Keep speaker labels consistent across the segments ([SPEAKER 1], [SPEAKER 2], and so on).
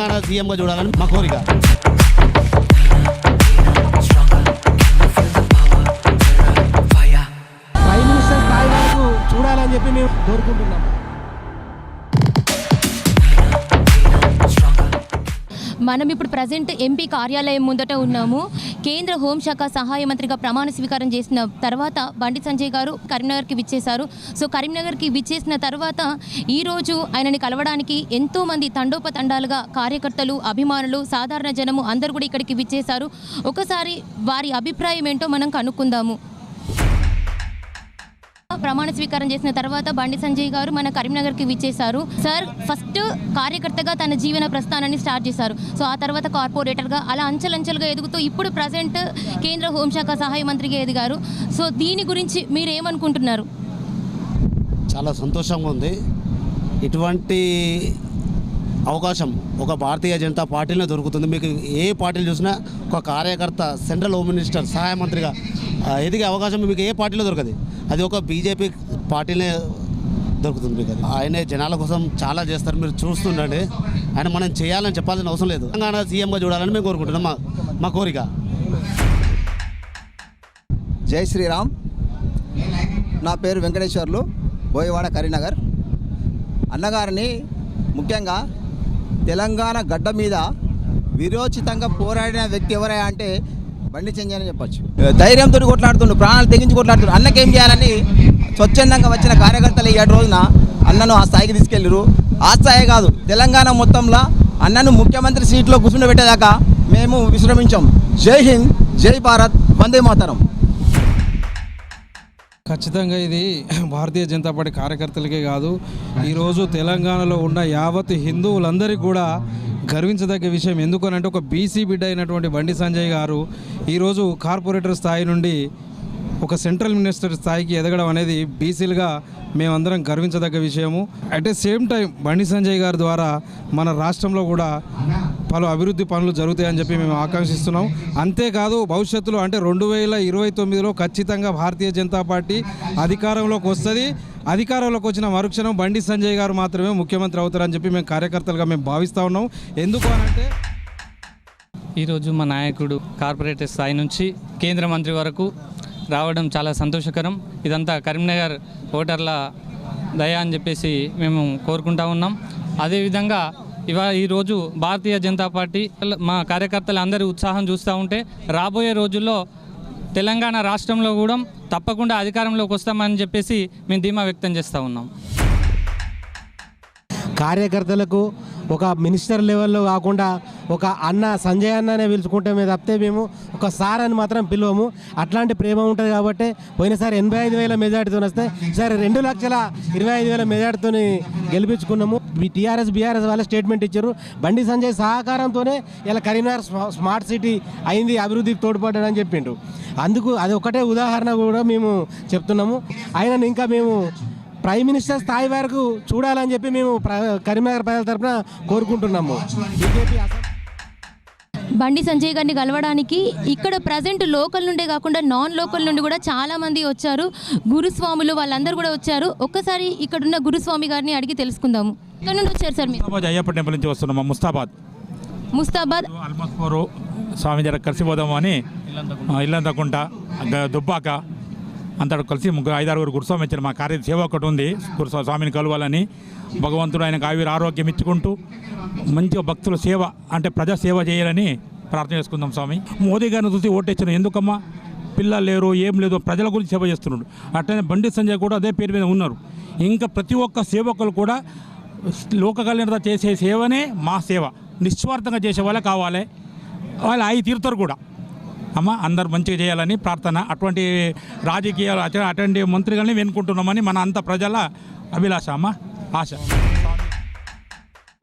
[SPEAKER 1] తెలంగాణ సీఎంగా చూడాలని మా కోరిక.
[SPEAKER 2] ప్రైమ్ మినిస్టర్ స్థాయి వరకు చూడాలని చెప్పి మేము కోరుకుంటున్నాం.
[SPEAKER 3] మనం ఇప్పుడు ప్రజెంట్ ఎంపీ కార్యాలయం ముందట ఉన్నాము. కేంద్ర హోంశాఖ సహాయ మంత్రిగా ప్రమాణ స్వీకారం చేసిన తర్వాత బండి సంజయ్ గారు కరీంనగర్కి విచ్చేశారు. సో కరీంనగర్కి విచ్చేసిన తర్వాత ఈరోజు ఆయనని కలవడానికి ఎంతోమంది తండోపతండాలుగా కార్యకర్తలు అభిమానులు సాధారణ జనము అందరూ కూడా ఇక్కడికి విచ్చేశారు. ఒకసారి వారి అభిప్రాయం ఏంటో మనం కనుక్కుందాము. ప్రమాణ స్వీకారం చేసిన తర్వాత బండి సంజయ్ గారు మన కరీంనగర్కి విచ్చేశారు. సార్ ఫస్ట్ కార్యకర్తగా తన జీవన ప్రస్థానాన్ని స్టార్ట్ చేశారు. సో ఆ తర్వాత కార్పొరేటర్గా అలా అంచెలంచెలుగా ఎదుగుతూ ఇప్పుడు ప్రజెంట్ కేంద్ర హోంశాఖ సహాయ మంత్రిగా ఎదిగారు. సో దీని గురించి మీరు ఏమనుకుంటున్నారు
[SPEAKER 1] చాలా సంతోషంగా ఉంది. ఇటువంటి అవకాశం ఒక భారతీయ జనతా పార్టీలో దొరుకుతుంది. మీకు ఏ పార్టీలు చూసినా ఒక కార్యకర్త సెంట్రల్ హోమ్ మినిస్టర్ సహాయ మంత్రిగా ఎదిగే అవకాశం మీకు ఏ పార్టీలో దొరకదు? అది ఒక బీజేపీ పార్టీనే దొరుకుతుంది మీకు అది. ఆయనే జనాల కోసం చాలా చేస్తారు మీరు చూస్తుండండి. ఆయన మనం చేయాలని చెప్పాల్సిన అవసరం లేదు. తెలంగాణ సీఎంగా చూడాలని మేము కోరుకుంటున్నాం మా మా కోరిక.
[SPEAKER 4] జై శ్రీరామ్. నా పేరు వెంకటేశ్వర్లు బోయవాడ కరీనగర్. అన్నగారిని ముఖ్యంగా తెలంగాణ గడ్డ మీద విరోచితంగా పోరాడిన వ్యక్తి ఎవరయ్యా అంటే బండి చెంజి అని చెప్పొచ్చు. ధైర్యంతో కొట్లాడుతుండు ప్రాణాలు తెగించి కొట్లాడుతుండు. అన్నకేం చేయాలని స్వచ్ఛందంగా వచ్చిన కార్యకర్తలు ఈ ఏడు రోజున అన్నను ఆ స్థాయికి తీసుకెళ్ళరు ఆ స్థాయి కాదు తెలంగాణ మొత్తంలో అన్నను ముఖ్యమంత్రి సీట్లో కూర్చుండబెట్టేదాకా మేము విశ్రమించాం. జై హింద్ జై భారత్ వందే మాతరం.
[SPEAKER 5] ఖచ్చితంగా ఇది భారతీయ జనతా పార్టీ కార్యకర్తలకే కాదు ఈరోజు తెలంగాణలో ఉన్న యావత్ హిందువులందరికీ కూడా గర్వించదగ్గ విషయం ఎందుకనంటే ఒక బీసీ బిడ్డ అయినటువంటి బండి సంజయ్ గారు ఈరోజు కార్పొరేటర్ స్థాయి నుండి ఒక సెంట్రల్ మినిస్టర్ స్థాయికి ఎదగడం అనేది బీసీలుగా మేమందరం గర్వించదగ్గ విషయము. At the same time Bandi Sanjay గారి ద్వారా మన రాష్ట్రంలో కూడా పలు అభివృద్ధి పనులు జరుగుతాయని చెప్పి మేము ఆకాంక్షిస్తున్నాం. అంతేకాదు భవిష్యత్తులో అంటే రెండు వేల ఇరవై తొమ్మిదిలో ఖచ్చితంగా భారతీయ జనతా పార్టీ అధికారంలోకి వస్తుంది. అధికారంలోకి వచ్చిన మరుక్షణం బండి సంజయ్ గారు మాత్రమే ముఖ్యమంత్రి అవుతారని చెప్పి మేము కార్యకర్తలుగా మేము భావిస్తూ ఉన్నాం. ఎందుకు అనంటే
[SPEAKER 6] ఈరోజు మా నాయకుడు కార్పొరేటర్ స్థాయి నుంచి కేంద్ర మంత్రి వరకు రావడం చాలా సంతోషకరం. ఇదంతా కరీంనగర్ ఓటర్ల దయ అని చెప్పేసి మేము కోరుకుంటా ఉన్నాం. అదేవిధంగా ఇవా ఈరోజు భారతీయ జనతా పార్టీ మా కార్యకర్తలు అందరి ఉత్సాహం చూస్తూ ఉంటే రాబోయే రోజుల్లో తెలంగాణ రాష్ట్రంలో కూడా తప్పకుండా అధికారంలోకి వస్తామని చెప్పేసి మేము ధీమా వ్యక్తం చేస్తూ ఉన్నాం.
[SPEAKER 2] కార్యకర్తలకు ఒక మినిస్టర్ లెవెల్లో కాకుండా ఒక అన్న సంజయ్ అన్న అనే పిలుచుకుంటే మీద తప్పితే మేము ఒక సార్ అని మాత్రం పిలువము. అట్లాంటి ప్రేమ ఉంటుంది కాబట్టి పోయినసారి ఎనభై ఐదు వేల మెజార్టీతో వస్తే సరే రెండు లక్షల ఇరవై ఐదు వేల మెజార్టీతో గెలిపించుకున్నాము. టీఆర్ఎస్ బీఆర్ఎస్ వాళ్ళ స్టేట్మెంట్ ఇచ్చారు. బండి సంజయ్ సహకారంతోనే ఇలా కరీంనగర్ స్మార్ట్ సిటీ అయింది అభివృద్ధికి తోడ్పడ్డాడని చెప్పిండు. అందుకు అది ఒకటే ఉదాహరణ కూడా మేము చెప్తున్నాము. ఆయన ఇంకా మేము ప్రైమ్ మినిస్టర్ స్థాయి వరకు చూడాలని చెప్పి మేము ప్ర- కరీంనగర్ ప్రజల తరఫున కోరుకుంటున్నాము. బీజేపీ
[SPEAKER 3] బండి సంజయ్ గారిని కలవడానికి ఇక్కడ ప్రజెంట్ లోకల్ నుండే కాకుండా నాన్ లోకల్ నుండి కూడా చాలామంది వచ్చారు. గురుస్వాములు వాళ్ళందరూ కూడా వచ్చారు. ఒక్కసారి ఇక్కడున్న గురుస్వామి గారిని అడిగి తెలుసుకుందాము. ఇక్కడ నుండి వచ్చారు సార్ మీరు?
[SPEAKER 7] ముస్తాబాద్ అయ్యప్ప టెంపుల్ నుంచి వస్తున్నాం ముస్తాబాద్.
[SPEAKER 3] ముస్తాబాద్.
[SPEAKER 7] ఆల్మోస్ట్ ఫోర్ స్వామి కలిసిపోదాము అని ఇల్లంతకుంట దుబ్బాక అంతా కలిసి ముగ్గురు ఐదారుగురు గురుస్వామి వచ్చారు మా కార్య సేవ ఒకటి ఉంది గురుస్వా స్వామిని కలవాలని. భగవంతుడు ఆయనకు ఆవిర ఆరోగ్యం ఇచ్చుకుంటూ మంచిగా భక్తుల సేవ అంటే ప్రజా సేవ చేయాలని ప్రార్థన చేసుకుందాం స్వామి. మోదీ గారిని చూసి ఓటేచ్చిన ఎందుకమ్మా? పిల్లలు లేరు ఏం లేదు ప్రజల గురించి సేవ చేస్తున్నాడు. అట్లనే బండి సంజయ్ కూడా అదే పేరు మీద ఉన్నారు. ఇంకా ప్రతి ఒక్క సేవకులు కూడా లోక కళ్యాణత చేసే సేవనే మా సేవ. నిస్వార్థంగా చేసే వాళ్ళే కావాలి. వాళ్ళు అవి తీరుతారు కూడా. అమ్మ అందరు మంచిగా చేయాలని ప్రార్థన అటువంటి రాజకీయాలు అటువంటి మంత్రిగానే వెనుకుంటున్నామని మన అంత ప్రజల అభిలాష అమ్మ ఆశ.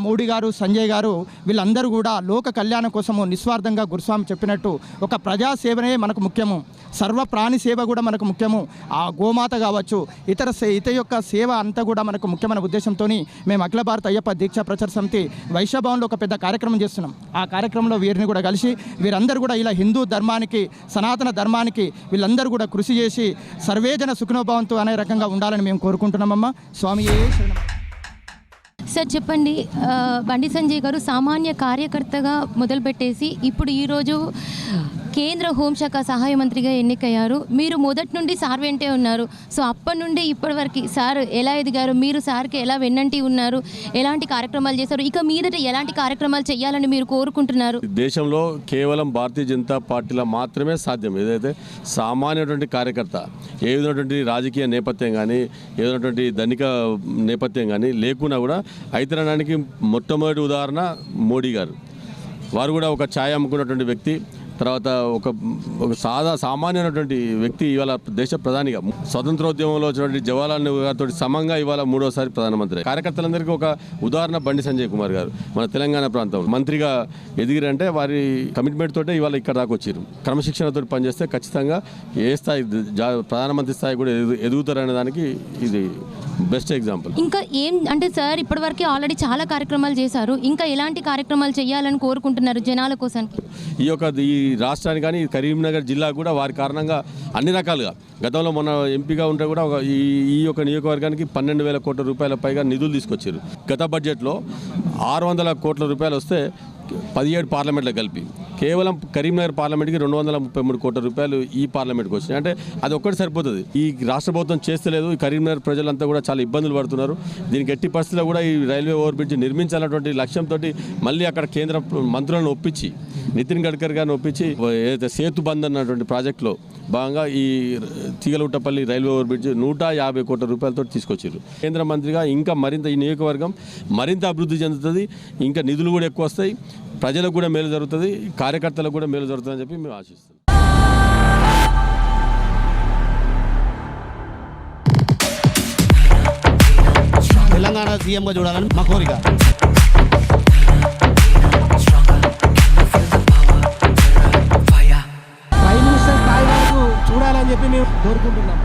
[SPEAKER 8] మోడీ గారు సంజయ్ గారు వీళ్ళందరూ కూడా లోక కళ్యాణం కోసము నిస్వార్థంగా గురుస్వామి చెప్పినట్టు ఒక ప్రజా సేవనే మనకు ముఖ్యము. సర్వ ప్రాణి సేవ కూడా మనకు ముఖ్యము. ఆ గోమాత కావచ్చు ఇతర సే- ఇతర యొక్క సేవ అంతా కూడా మనకు ముఖ్యమైన ఉద్దేశంతో మేము అఖిల భారత అయ్యప్ప దీక్షా ప్రచార సమితి వైశ్యభవన్లో ఒక పెద్ద కార్యక్రమం చేస్తున్నాం. ఆ కార్యక్రమంలో వీరిని కూడా కలిసి వీరందరూ కూడా ఇలా హిందూ ధర్మానికి సనాతన ధర్మానికి వీళ్ళందరూ కూడా కృషి చేసి సర్వేజన సుఖనోభావంతో అనే రకంగా ఉండాలని మేము కోరుకుంటున్నామమ్మా. స్వామి శరణం.
[SPEAKER 3] సార్ చెప్పండి. బండి సంజయ్ గారు సామాన్య కార్యకర్తగా మొదలుపెట్టేసి ఇప్పుడు ఈరోజు కేంద్ర హోంశాఖ సహాయ మంత్రిగా ఎన్నికయ్యారు. మీరు మొదటి నుండి సార్ వెంటే ఉన్నారు. సో అప్పటి నుండి ఇప్పటి వరకు సార్ ఎలా ఎదిగారు? మీరు సార్కి ఎలా వెన్నంటి ఉన్నారు? ఎలాంటి కార్యక్రమాలు చేశారు? ఇక మీదట ఎలాంటి కార్యక్రమాలు చేయాలని మీరు కోరుకుంటున్నారు?
[SPEAKER 9] దేశంలో కేవలం భారతీయ జనతా పార్టీలో మాత్రమే సాధ్యం. ఏదైతే సామాన్యటువంటి కార్యకర్త ఏ విధమైనటువంటి రాజకీయ నేపథ్యం కానీ ఏదైనటువంటి ధనిక నేపథ్యం కానీ లేకున్నా కూడా అయితనడానికి మొట్టమొదటి ఉదాహరణ మోడీ గారు. వారు కూడా ఒక ఛాయ్ అమ్ముకున్నటువంటి వ్యక్తి. తర్వాత ఒక ఒక సాదా సామాన్యమైనటువంటి వ్యక్తి ఇవాళ దేశ ప్రధానిగా స్వతంత్రోద్యమంలో వచ్చినటువంటి జవహర్లాల్ నెహ్రూ గారితో సమంగా ఇవాళ మూడోసారి ప్రధానమంత్రి. కార్యకర్తలందరికీ ఒక ఉదాహరణ బండి సంజయ్ కుమార్ గారు మన తెలంగాణ ప్రాంతంలో. మంత్రిగా ఎదిగిరంటే వారి కమిట్మెంట్ తోటే ఇవాళ ఇక్కడ దాకా వచ్చారు క్రమశిక్షణతో పనిచేస్తే ఖచ్చితంగా ఏ స్థాయి ప్రధానమంత్రి స్థాయి కూడా ఎదుగు ఎదుగుతారనే దానికి ఇది బెస్ట్ ఎగ్జాంపుల్
[SPEAKER 3] ఇంకా ఏం అంటే సార్ ఇప్పటివరకు ఆల్రెడీ చాలా కార్యక్రమాలు చేశారు. ఇంకా ఎలాంటి కార్యక్రమాలు చేయాలని కోరుకుంటున్నారు జనాల కోసానికి?
[SPEAKER 9] ఈ యొక్క ఈ రాష్ట్రానికి కానీ కరీంనగర్ జిల్లా కూడా వారి కారణంగా అన్ని రకాలుగా. గతంలో మొన్న ఎంపీగా ఉంటే కూడా ఒక ఈ ఈ యొక్క నియోజకవర్గానికి పన్నెండు వేల కోట్ల రూపాయల పైగా నిధులు తీసుకొచ్చారు గత బడ్జెట్లో ఆరు వందల కోట్ల రూపాయలు వస్తే పదిహేడు పార్లమెంట్లో కలిపి. కేవలం కరీంనగర్ పార్లమెంట్కి రెండు వందల ముప్పై మూడు కోట్ల రూపాయలు ఈ పార్లమెంట్కి వచ్చినాయి. అంటే అది ఒక్కటి సరిపోతుంది. ఈ రాష్ట్ర ప్రభుత్వం చేస్తలేదు ఈ కరీంనగర్ ప్రజలంతా కూడా చాలా ఇబ్బందులు పడుతున్నారు. దీనికి ఎట్టి పరిస్థితుల్లో కూడా ఈ రైల్వే ఓవర్బ్రిడ్జ్ నిర్మించాలన్నటువంటి లక్ష్యంతో మళ్ళీ అక్కడ కేంద్ర మంత్రులను ఒప్పించి నితిన్ గడ్కర్ గారిని ఒప్పించి ఏదైతే సేతు బంద్ అన్నటువంటి ప్రాజెక్టులో భాగంగా ఈ తీగలగుట్టపల్లి రైల్వే ఓవర్ బ్రిడ్జ్ నూట యాభై కోట్ల రూపాయలతో తీసుకొచ్చారు కేంద్ర మంత్రిగా ఇంకా మరింత ఈ నియోజకవర్గం మరింత అభివృద్ధి చెందుతుంది ఇంకా నిధులు కూడా ఎక్కువ వస్తాయి ప్రజలకు కూడా మేలు జరుగుతుంది కార్యకర్తలకు కూడా మేలు జరుగుతుందని చెప్పి మేము ఆశిస్తున్నాం.
[SPEAKER 1] తెలంగాణ సీఎంగా చూడాలని మా కోరిక.
[SPEAKER 2] ప్రైమ్ మినిస్టర్ స్థాయి వరకు చూడాలని చెప్పి మేము కోరుకుంటున్నాం